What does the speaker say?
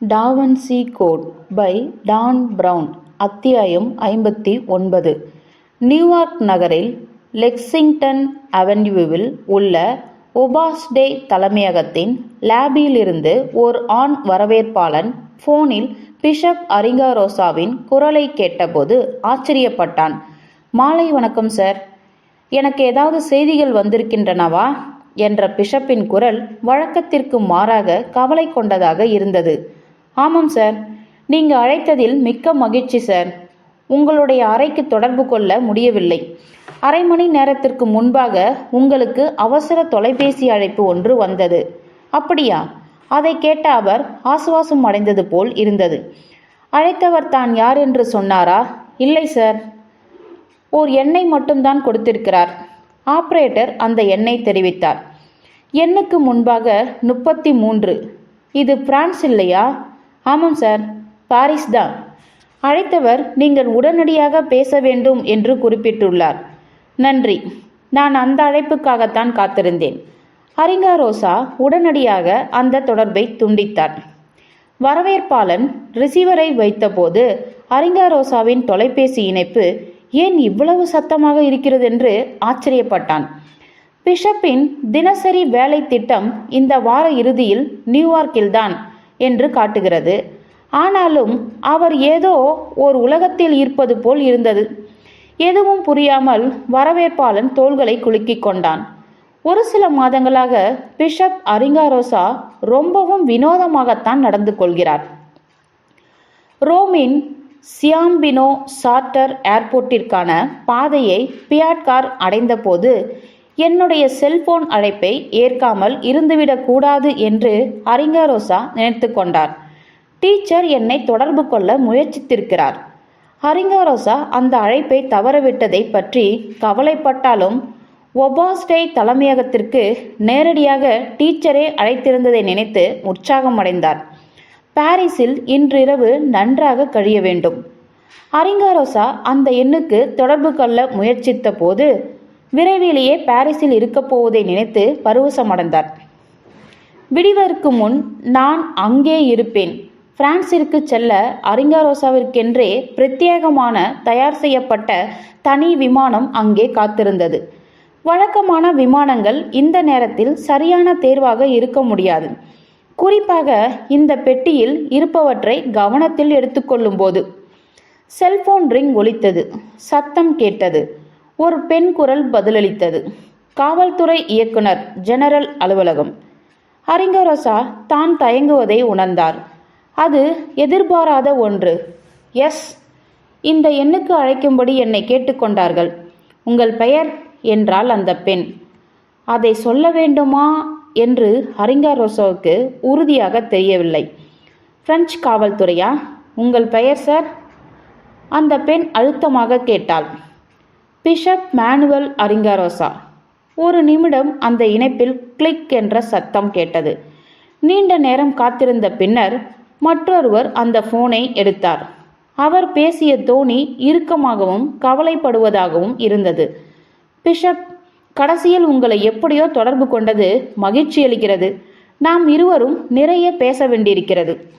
Da Vinci code by Dan Brown அத்தியாயம் ஐம்பத்தி ஒன்பது. நியூயார்க் நகரில் லெக்சிங்டன் அவென்யூவில் உள்ள ஒபாஸ்டே தலைமையகத்தின் லேபியிலிருந்து ஓர் ஆண் வரவேற்பாளன் ஃபோனில் பிஷப் அரிங்காரோசாவின் குரலை கேட்டபோது ஆச்சரியப்பட்டான். மாலை வணக்கம் சார். எனக்கு ஏதாவது செய்திகள் வந்திருக்கின்றனவா? என்ற பிஷப்பின் குரல் வழக்கத்திற்கு மாறாக கவலை கொண்டதாக இருந்தது. ஆமாம் சார் நீங்கள் அழைத்ததில் மிக்க மகிழ்ச்சி சார் உங்களுடைய அறைக்கு தொடர்பு கொள்ள முடியவில்லை. அரை மணி நேரத்திற்கு முன்பாக உங்களுக்கு அவசர தொலைபேசி அழைப்பு ஒன்று வந்தது. அப்படியா? அதை கேட்ட அவர் ஆசுவாசம் அடைந்தது போல் இருந்தது. அழைத்தவர் தான் யார் என்று சொன்னாரா? இல்லை சார் ஓர் எண்ணை மட்டும்தான் கொடுத்திருக்கிறார். ஆப்ரேட்டர் அந்த எண்ணை தெரிவித்தார். எண்ணுக்கு முன்பாக முப்பத்தி மூன்று. இது பிரான்ஸ் இல்லையா? ஆமாம் சார். பாரிஸ் தான். அழைத்தவர் நீங்கள் உடனடியாக பேச வேண்டும் என்று குறிப்பிட்டுள்ளார். நன்றி. நான் அந்த அழைப்புக்காகத்தான் காத்திருந்தேன். ஹரிங்கா ரோசா உடனடியாக அந்த தொடர்பை துண்டித்தார். வரவேற்பாளன் ரிசீவரை வைத்தபோது அரிங்கா ரோசாவின் தொலைபேசி இணைப்பு ஏன் இவ்வளவு சத்தமாக இருக்கிறது? என்று ஆச்சரியப்பட்டான். பிஷப்பின் தினசரி வேலை திட்டம் இந்த வார இறுதியில் நியூயார்க்கில்தான். என்று காட்டுகிறது. ஆனாலும் அவர் ஏதோ ஒரு உலகத்தில் இருப்பது போல் இருந்தது. எதுவும் புரியாமல் வரவேற்பாளன் தோள்களை குலுக்கிக் கொண்டான். ஒரு சில மாதங்களாக பிஷப் அரிங்காரோசா ரொம்பவும் வினோதமாகத்தான் நடந்து கொள்கிறார். ரோமின் சியாம்பினோ சார்ட்டர் ஏர்போர்ட்டிற்கான பாதையை பியாட்கார் அடைந்தபோது என்னுடைய செல்போன் அழைப்பை ஏற்காமல் இருந்துவிடக் கூடாது என்று அரிங்காரோசா நினைத்து கொண்டார். டீச்சர் என்னை தொடர்பு கொள்ள முயற்சித்திருக்கிறார். ஹரிங்காரோசா அந்த அழைப்பை தவறவிட்டதை பற்றி கவலைப்பட்டாலும் ஒபாஸ்டே தலைமையகத்திற்கு நேரடியாக டீச்சரே அழைத்திருந்ததை நினைத்து உற்சாகமடைந்தார். பாரிஸில் இன்றிரவு நன்றாக கழிய வேண்டும். அரிங்காரோசா அந்த எண்ணுக்கு தொடர்பு கொள்ள முயற்சித்த போது விரைவிலேயே பாரிஸில் இருக்கப் போவதை நினைத்து பரவசமடைந்தார் விடிவதற்கு முன் நான் அங்கே இருப்பேன். பிரான்சிற்கு செல்ல அரிங்காரோசாவிற்கென்றே பிரத்யேகமான தயார் செய்யப்பட்ட தனி விமானம் அங்கே காத்திருந்தது. வழக்கமான விமானங்கள் இந்த நேரத்தில் சரியான தேர்வாக இருக்க முடியாது. குறிப்பாக இந்த பெட்டியில் இருப்பவற்றை கவனத்தில் எடுத்துக்கொள்ளும் போது செல்போன் ரிங் ஒலித்தது. சத்தம் கேட்டது. ஒரு பெண் குரல் பதிலளித்தது. காவல்துறை இயக்குனர் ஜெனரல் அலுவலகம். ஹரிங்கரோசா தான் தயங்குவதை உணர்ந்தார். அது எதிர்பாராத ஒன்று. எஸ். இந்த எண்ணுக்கு அழைக்கும்படி என்னை கேட்டுக்கொண்டார்கள் உங்கள் பெயர்? என்றால் அந்த பெண். அதை சொல்ல வேண்டுமா? என்று ஹரிங்காரோசாவுக்கு உறுதியாக தெரியவில்லை. பிரெஞ்சு காவல்துறையா? உங்கள் பெயர் சார்? அந்த பெண் அழுத்தமாக கேட்டாள். Bishop Manuel Aringarosa. ஒரு நிமிடம் அந்த இணைப்பில் கிளிக் என்ற சத்தம் கேட்டது. நீண்ட நேரம் காத்திருந்த பின்னர் மற்றொருவர் அந்த போனை எடுத்தார். அவர் பேசிய தோணி இறுக்கமாகவும் கவலைப்படுவதாகவும் இருந்தது. பிஷப் கடைசியில் உங்களை எப்படியோ தொடர்பு கொண்டது மகிழ்ச்சி அளிக்கிறது. நாம் இருவரும் நிறைய பேச வேண்டியிருக்கிறது.